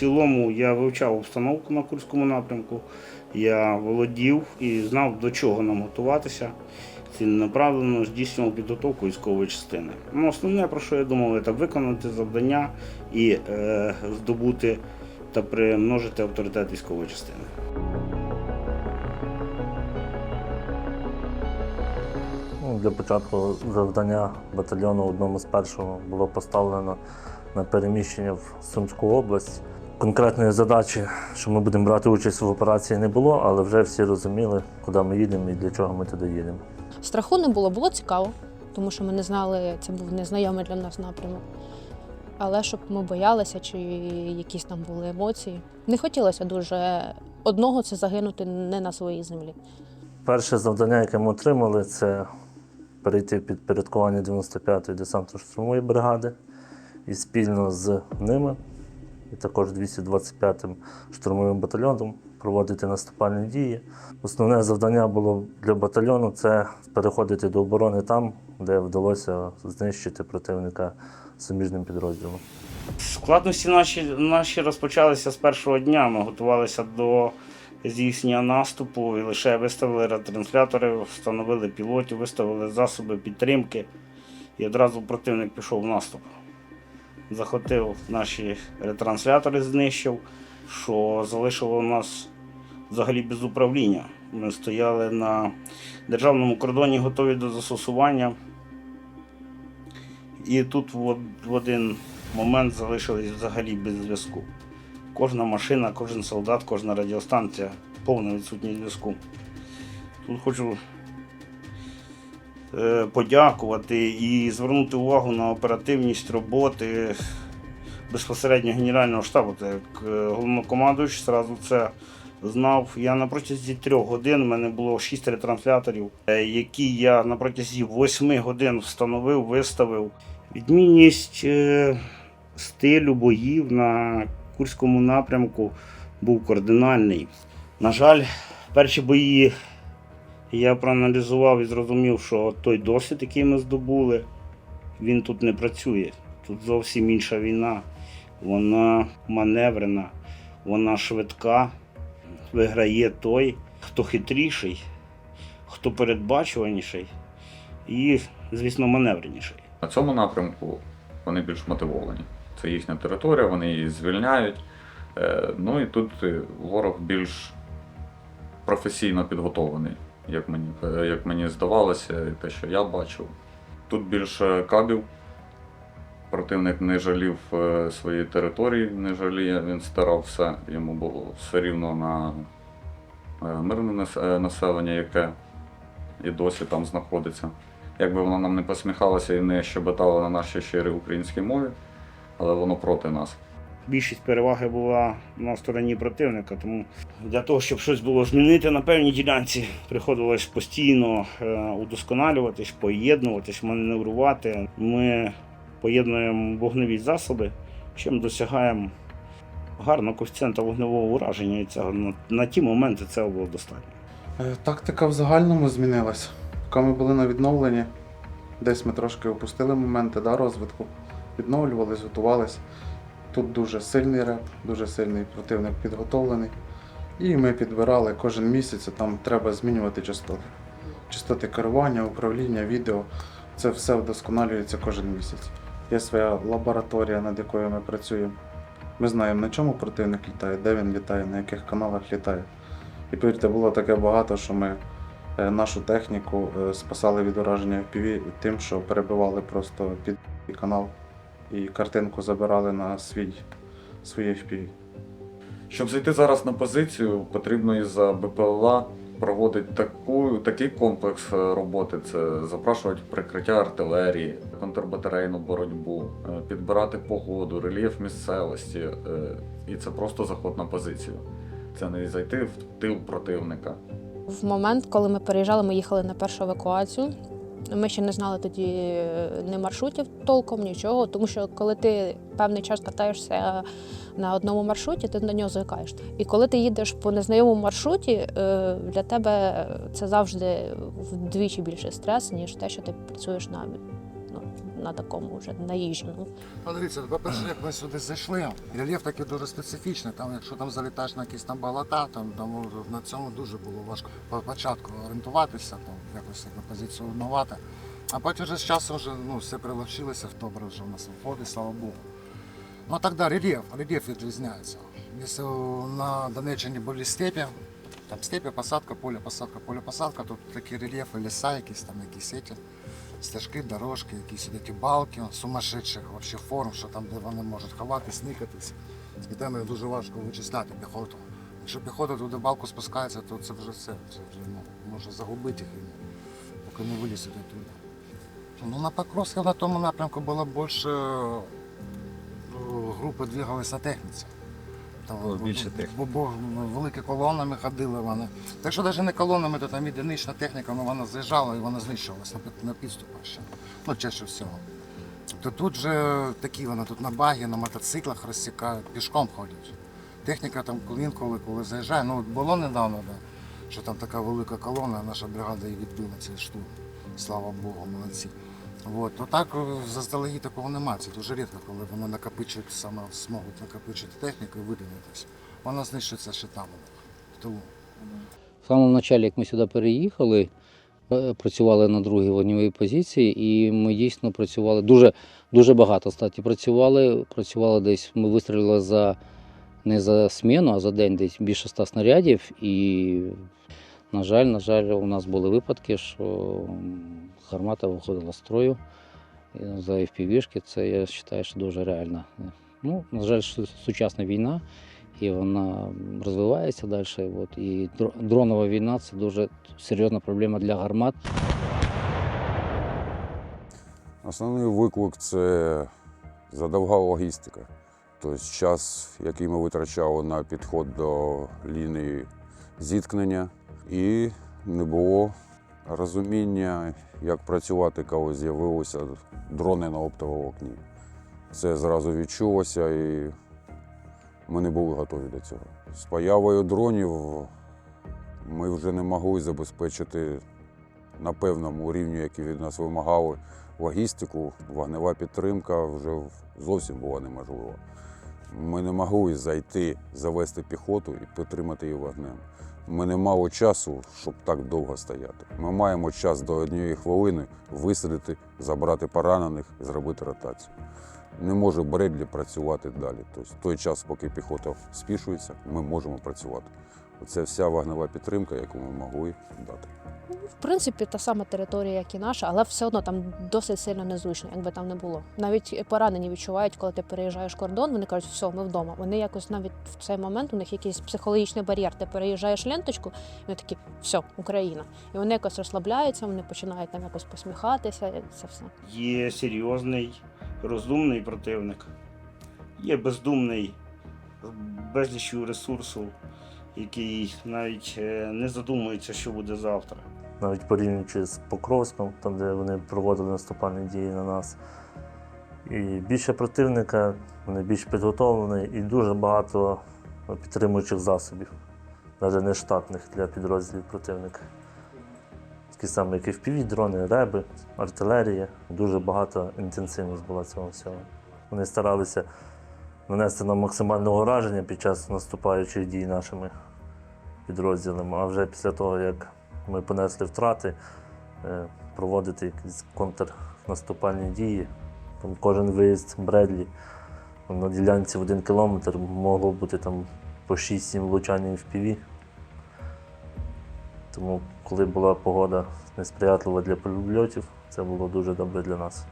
цілому я вивчав обстановку на Курському напрямку, я володів і знав, до чого нам готуватися. Ціленаправленно здійснював підготовку військової частини. Ну, основне, про що я думав, це виконати завдання і е, здобути та примножити авторитет військової частини. Ну, Для початку завдання батальйону одному з першого було поставлено на переміщення в Сумську область. Конкретної задачі, що ми будемо брати участь в операції, не було, але вже всі розуміли, куди ми їдемо і для чого ми туди їдемо. Страху не було, було цікаво, тому що ми не знали, це був незнайомий для нас напрямок. Але щоб ми боялися, чи якісь там були емоції. Не хотілося дуже одного це загинути не на своїй землі. Перше завдання, яке ми отримали, це перейти під порядкування 95-ї десантно-штурмової бригади і спільно з ними, і також 225-м штурмовим батальйоном проводити наступальні дії. Основне завдання було для батальйону це переходити до оборони там, де вдалося знищити противника суміжним підрозділом. Складності наші, наші розпочалися з першого дня. Ми готувалися до здійснення наступу і лише виставили ретранслятори, встановили пілотів, виставили засоби підтримки. І одразу противник пішов в наступ. Захотив наші ретранслятори, знищив, що залишило нас взагалі без управління. Ми стояли на державному кордоні, готові до застосування. І тут в, один момент залишились взагалі без зв'язку. Кожна машина, кожен солдат, кожна радіостанція повна відсутність зв'язку. Тут хочу подякувати і звернути увагу на оперативність роботи безпосередньо Генерального штабу. Так як е, головнокомандуючий зразу це знав. Я на протязі трьох годин, в мене було шість ретрансляторів, е, які я на протязі восьми годин встановив, виставив. Відмінність е, стилю боїв на Курському напрямку був кардинальний. На жаль, перші бої я проаналізував і зрозумів, що той досвід, який ми здобули, він тут не працює. Тут зовсім інша війна. Вона маневрена, вона швидка. Виграє той, хто хитріший, хто передбачуваніший і, звісно, маневреніший. На цьому напрямку вони більш мотивовані. Це їхня територія, вони її звільняють. Е, Ну і тут ворог більш професійно підготовлений, як мені, е, як мені здавалося, і те, що я бачив. Тут більше кабів. Противник не жалів е, своєї території, не жаліє, він старав все. Йому було все рівно на е, мирне населення, яке і досі там знаходиться. Якби воно нам не посміхалося і не щебетало на нашій щирій українській мові, але воно проти нас. Більшість переваги була на стороні противника, тому для того, щоб щось було змінити на певній ділянці, приходилось постійно е, удосконалюватись, поєднуватись, маневрувати. Ми поєднуємо вогневі засоби, чим досягаємо гарного коефіцієнта вогневого ураження. І цього на, ті моменти цього було достатньо. Е, Тактика в загальному змінилась. Поки ми були на відновленні, десь ми трошки опустили моменти да, розвитку, відновлювались, готувались. Тут дуже сильний реп, дуже сильний противник підготовлений. І ми підбирали кожен місяць, там треба змінювати частоти. Частоти керування, управління, відео. Це все вдосконалюється кожен місяць. Є своя лабораторія, над якою ми працюємо. Ми знаємо, на чому противник літає, де він літає, на яких каналах літає. І повірте, було таке багато, що ми е, нашу техніку е, спасали від ураження FPV тим, що перебивали просто під канал і картинку забирали на свій, своє FPV. Щоб зайти зараз на позицію, потрібно із-за БПЛА проводити таку, такий комплекс е, роботи. Це запрашувати прикриття артилерії, контрбатарейну боротьбу, е, підбирати погоду, рельєф місцевості. е, І це просто заход на позицію. Це не зайти в тил противника. В момент, коли ми переїжджали, ми їхали на першу евакуацію. Ми ще не знали тоді е, ні маршрутів толком, нічого, тому що коли ти певний час катаєшся на одному маршруті, ти на нього звикаєш. І коли ти їдеш по незнайомому маршруті, е, для тебе це завжди вдвічі більше стрес, ніж те, що ти працюєш на, на такому вже наїждженому. Ну, дивіться, по-перше, як ми сюди зайшли, рельєф такий дуже специфічний. Там, якщо там залітаєш на якісь там болота, там, там на цьому дуже було важко по початку орієнтуватися, там, якось себе позиціонувати. А потім вже з часом вже, ну, все прилучилося, в добре вже в нас виходить, слава Богу. Ну так да, рельєф, рельєф відрізняється. Якщо на Донеччині були степі, там степі, посадка, поле, посадка, поле, посадка, тут такі рельєфи, ліса, якісь там якісь еті, стежки, дорожки, якісь ті балки сумасшедших форм, що там, де вони можуть ховатись, никатись. І там дуже важко вичисляти піхоту. Якщо піхота туди балку спускається, то це вже все. Це вже ну, може загубити їх, поки не вилізуть туди. Ну, на Покровську на тому напрямку було більше е, групи двигалися на техніці. Там, Було більше техніки. Бо, бо великі колонами ходили вони. Так що навіть не колонами, то там єдинична техніка, ну вона заїжджала і вона знищувалась на, на підступах ще. Ну, чаще всього. То тут же такі вони тут на багі, на мотоциклах розсікають, пішком ходять. Техніка там інколи, коли заїжджає, ну от було недавно, да, що там така велика колона, наша бригада її відбила цей штурм. Слава Богу, молодці. От, то так е, заздалегідь такого немає. Це дуже рідко, коли вони накопичують саме зможуть накопичити техніку і видвинутися. Вона знищується ще там, в тилу. В самому початку, як ми сюди переїхали, е, працювали на другій вогневій позиції, і ми дійсно працювали дуже, дуже багато. Кстати, працювали. Працювали десь. Ми вистрілили за не за сміну, а за день десь більше ста снарядів. І, на жаль, на жаль, у нас були випадки, що гармата виходила з строю за FPV-шки. Це я вважаю, що дуже реально. Ну, на жаль, су- сучасна війна і вона розвивається далі. От, і дронова війна це дуже серйозна проблема для гармат. Основний виклик це задовга логістика. Тобто час, який ми витрачали на підход до лінії зіткнення, і не було розуміння, як працювати, коли з'явилися дрони на оптоволокні. Це зразу відчулося, і ми не були готові до цього. З появою дронів ми вже не могли забезпечити на певному рівні, який від нас вимагали логістику, вогнева підтримка вже зовсім була неможлива. Ми не могли зайти, завести піхоту і підтримати її вогнем. Ми не мали часу, щоб так довго стояти. Ми маємо час до однієї хвилини висадити, забрати поранених і зробити ротацію. Не може Бредлі працювати далі. Тобто той час, поки піхота спішується, ми можемо працювати. Це вся вогнева підтримка, яку ми могли дати. В принципі, та сама територія, як і наша, але все одно там досить сильно незручно, якби там не булбуло. Навіть поранені відчувають, коли ти переїжджаєш кордон, вони кажуть, все, ми вдома. Вони якось навіть в цей момент у них якийсь психологічний бар'єр. Ти переїжджаєш ленточку, і вони такі, все, Україна. І вони якось розслабляються, вони починають там якось посміхатися. і Це все. Є серйозний, розумний противник, є бездумний, з безлічю ресурсу, який навіть е, не задумується, що буде завтра. Навіть порівнюючи з Покровськом, там де вони проводили наступальні дії на нас. І більше противника, вони більш підготовлені і дуже багато підтримуючих засобів, навіть не штатних для підрозділів противника. Такі самі, як і впіві, дрони, реби, артилерія. Дуже багато інтенсивність була цього всього. Вони старалися нанести нам максимальне ураження під час наступаючих дій нашими підрозділами. А вже після того, як ми понесли втрати, е, проводити якісь контрнаступальні дії. Там кожен виїзд Бредлі на ділянці в один кілометр могло бути там по 6-7 влучань в піві. Тому, коли була погода несприятлива для польотів, це було дуже добре для нас.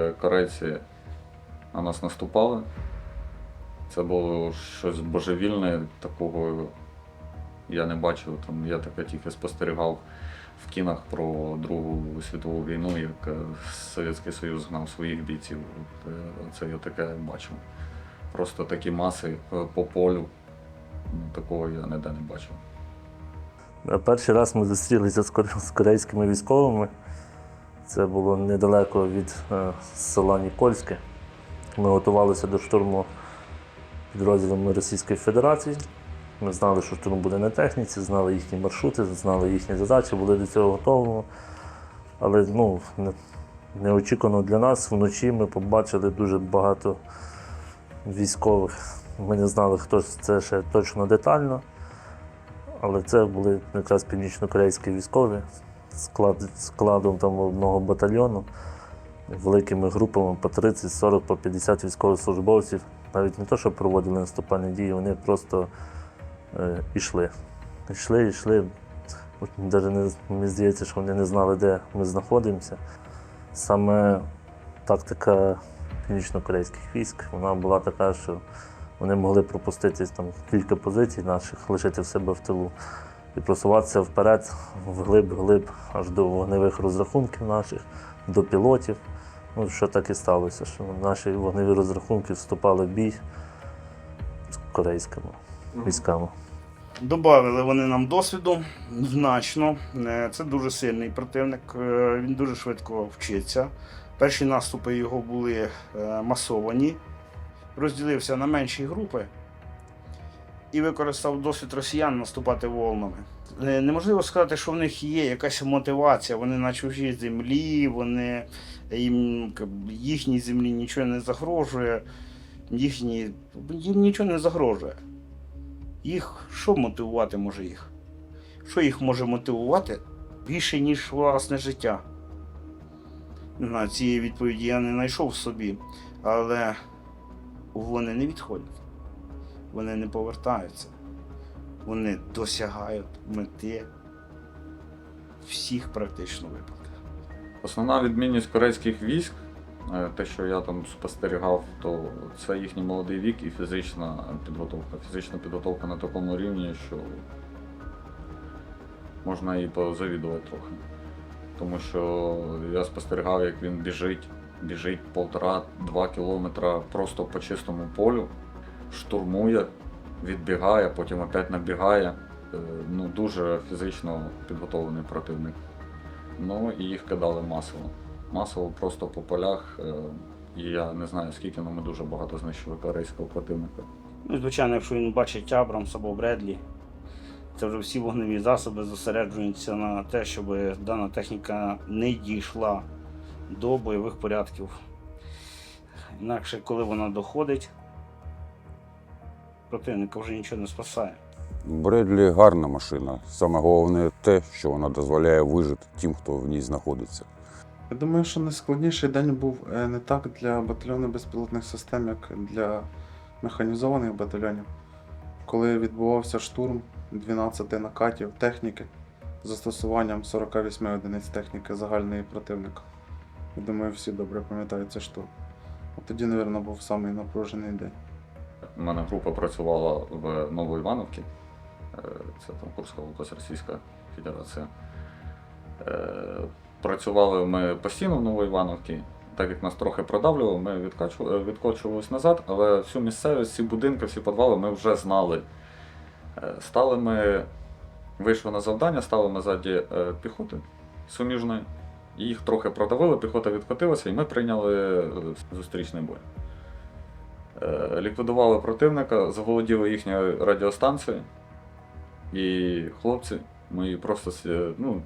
Е, Корейці на нас наступали. Це було щось божевільне, такого я не бачив. Там, я таке тільки спостерігав в кінах про Другу світову війну, як е, Совєтський Союз гнав своїх бійців. Е, Це я таке бачив. Просто такі маси е, по полю. Ну, Такого я ніде не бачив. Перший раз ми зустрілися з корейськими військовими. Це було недалеко від села Нікольське. Ми готувалися до штурму підрозділами Російської Федерації. Ми знали, що штурм буде на техніці, знали їхні маршрути, знали їхні задачі, були до цього готові. Але ну, неочікувано для нас вночі ми побачили дуже багато військових. Ми не знали, хто це ще точно детально, але це були якраз північно-корейські військові склад, складом там одного батальйону, великими групами по 30, 40, по 50 військовослужбовців. Навіть не то, що проводили наступальні дії, вони просто йшли. Йшли, йшли. От Навіть не, мені здається, що вони не знали, де ми знаходимося. Саме тактика північно-корейських військ вона була така, що вони могли пропустити там кілька позицій наших, лишити в себе в тилу і просуватися вперед, вглиб, глиб, аж до вогневих розрахунків наших, до пілотів. Ну, що так і сталося, що наші вогневі розрахунки вступали в бій з корейськими військами. Добавили вони нам досвіду значно. Е, Це дуже сильний противник. е, Він дуже швидко вчиться. Перші наступи його були е, масовані. Розділився на менші групи і використав досвід росіян наступати волнами. Неможливо сказати, що в них є якась мотивація. Вони на чужій землі, вони їм їхній землі нічого не загрожує, їхні, їм нічого не загрожує їх що мотивувати може їх? Що їх може мотивувати більше, ніж власне життя? Не цієї відповіді я не знайшов собі, але вони не відходять, вони не повертаються, вони досягають мети всіх практично випадках. Основна відмінність корейських військ, те, що я там спостерігав, то це їхній молодий вік і фізична підготовка. Фізична підготовка на такому рівні, що можна і позавідувати трохи. Тому що я спостерігав, як він біжить, біжить полтора-два кілометра просто по чистому полю, штурмує, відбігає, потім опять набігає. Е, Ну, дуже фізично підготовлений противник. Ну і їх кидали масово. Масово просто по полях. е, І я не знаю скільки, але ми дуже багато знищили корейського противника. Ну, звичайно, якщо він бачить Абрамс або Бредлі, це вже всі вогневі засоби зосереджуються на те, щоб дана техніка не дійшла до бойових порядків. Інакше, коли вона доходить, противника вже нічого не спасає. Бредлі гарна машина. Саме головне те, що вона дозволяє вижити тим, хто в ній знаходиться. Я думаю, що найскладніший день був е, не так для батальйону безпілотних систем, як для механізованих батальйонів. Коли відбувався штурм 12 накатів техніки з застосуванням 48 одиниць техніки загальної противника. Я думаю, всі добре пам'ятають цей штурм. От тоді, мабуть, був самий напружений день. У мене група працювала в Новоівановці. Е, Це там Курська область Російська Федерація. Працювали ми постійно в Новоівановці. Так як нас трохи продавлювало, ми е, відкочувалися назад, але всю місцевість, всі будинки, всі підвали ми вже знали. Е, Стали ми, вийшли на завдання, стали ми ззаді е, піхоти суміжної. Їх трохи продавили, піхота відкотилася, і ми прийняли зустрічний бой. Ліквідували противника, заволоділи їхньою радіостанцією. І хлопці, ми просто ну,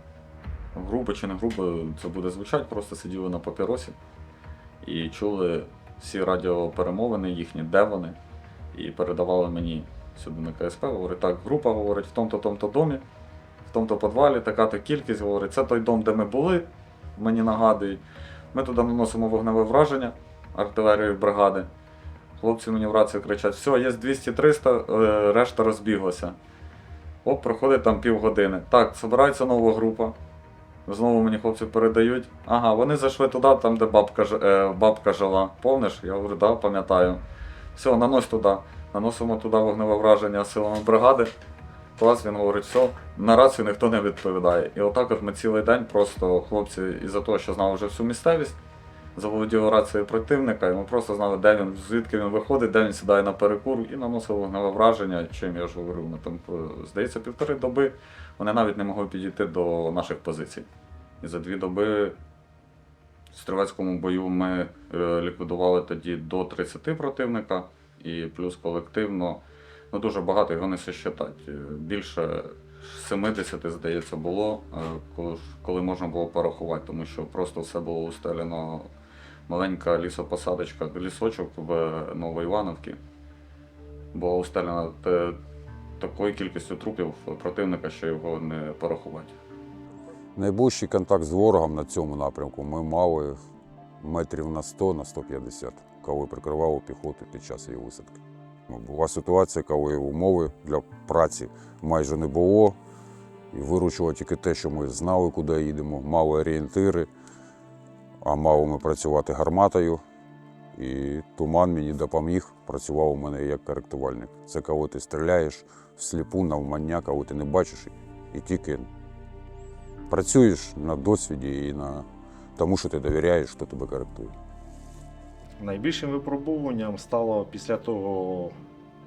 грубо чи не грубо це буде звучати, просто сиділи на папіросі і чули всі радіоперемовини їхні, де вони, і передавали мені сюди на КСП. Говорить, так, група говорить в тому-то, тому-то домі, в тому-то підвалі, така-то кількість, говорить, це той дом, де ми були, мені нагадують. Ми туди наносимо вогневе враження артилерією бригади. Хлопці мені в рацію кричать: все, є 200-300, е, решта розбіглася. Оп, проходить там півгодини. Так, збирається нова група. Знову мені хлопці передають. Ага, вони зайшли туди, там, де бабка, е, бабка жила. Повниш? Я говорю, да, пам'ятаю. Все, нанось туди. Наносимо туди вогневе враження силами бригади. Клас, він говорить, все, на рацію ніхто не відповідає. І отак от ми цілий день просто хлопці із-за того, що знали вже всю місцевість, заволоділи рацією противника, і ми просто знали, де він, звідки він виходить, де він сідає на перекур і наносив вогневе враження, чим я ж говорив, ми там, е, здається, півтори доби вони навіть не могли підійти до наших позицій. І за дві доби в стрілецькому бою ми е, ліквідували тоді до 30 противника, і плюс колективно, ну дуже багато його не сосчитати. Більше 70, здається, було, е, коли можна було порахувати, тому що просто все було устелено маленька лісопосадочка, лісочок в Новоівановці. Була устелена те- такою кількістю трупів противника, що його не порахувати. Найближчий контакт з ворогом на цьому напрямку ми мали метрів на 100 на 150, коли прикривали піхоту під час її висадки. Ну, Була ситуація, коли умови для праці майже не було, і виручило тільки те, що ми знали, куди їдемо, мали орієнтири, а мали ми працювати гарматою. І туман мені допоміг, працював у мене як коректувальник. Це коли ти стріляєш всліпу, навмання, коли ти не бачиш і тільки працюєш на досвіді і на тому, що ти довіряєш, хто тебе коректує. Найбільшим випробуванням стало після того,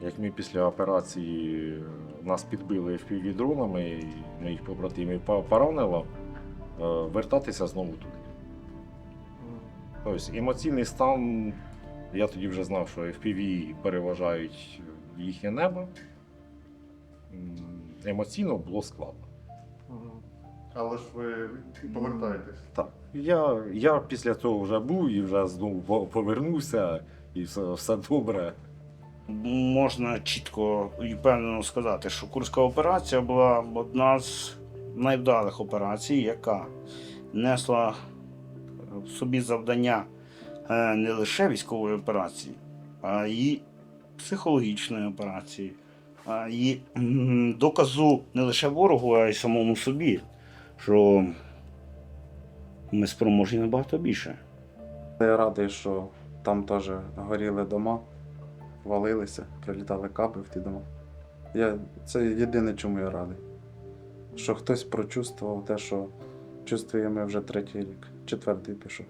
як ми після операції нас підбили FPV-дронами, і моїх побратимів поранило, е, вертатися знову туди. Тобто емоційний стан, я тоді вже знав, що FPV переважають їхнє небо. Емоційно було складно. Але ж ви повертаєтесь. Так. Я, я після цього вже був і вже знову повернувся, і все, все добре. Можна чітко і впевнено сказати, що Курська операція була одна з найвдалих операцій, яка несла собі завдання е, не лише військової операції, а й психологічної операції, а й доказу не лише ворогу, а й самому собі, що ми спроможні набагато більше. Я радий, що там теж горіли дома, валилися, прилітали каби в ті дома. Я, це єдине, чому я радий. Що хтось прочувствував те, що чувствуємо вже третій рік, четвертий пішов.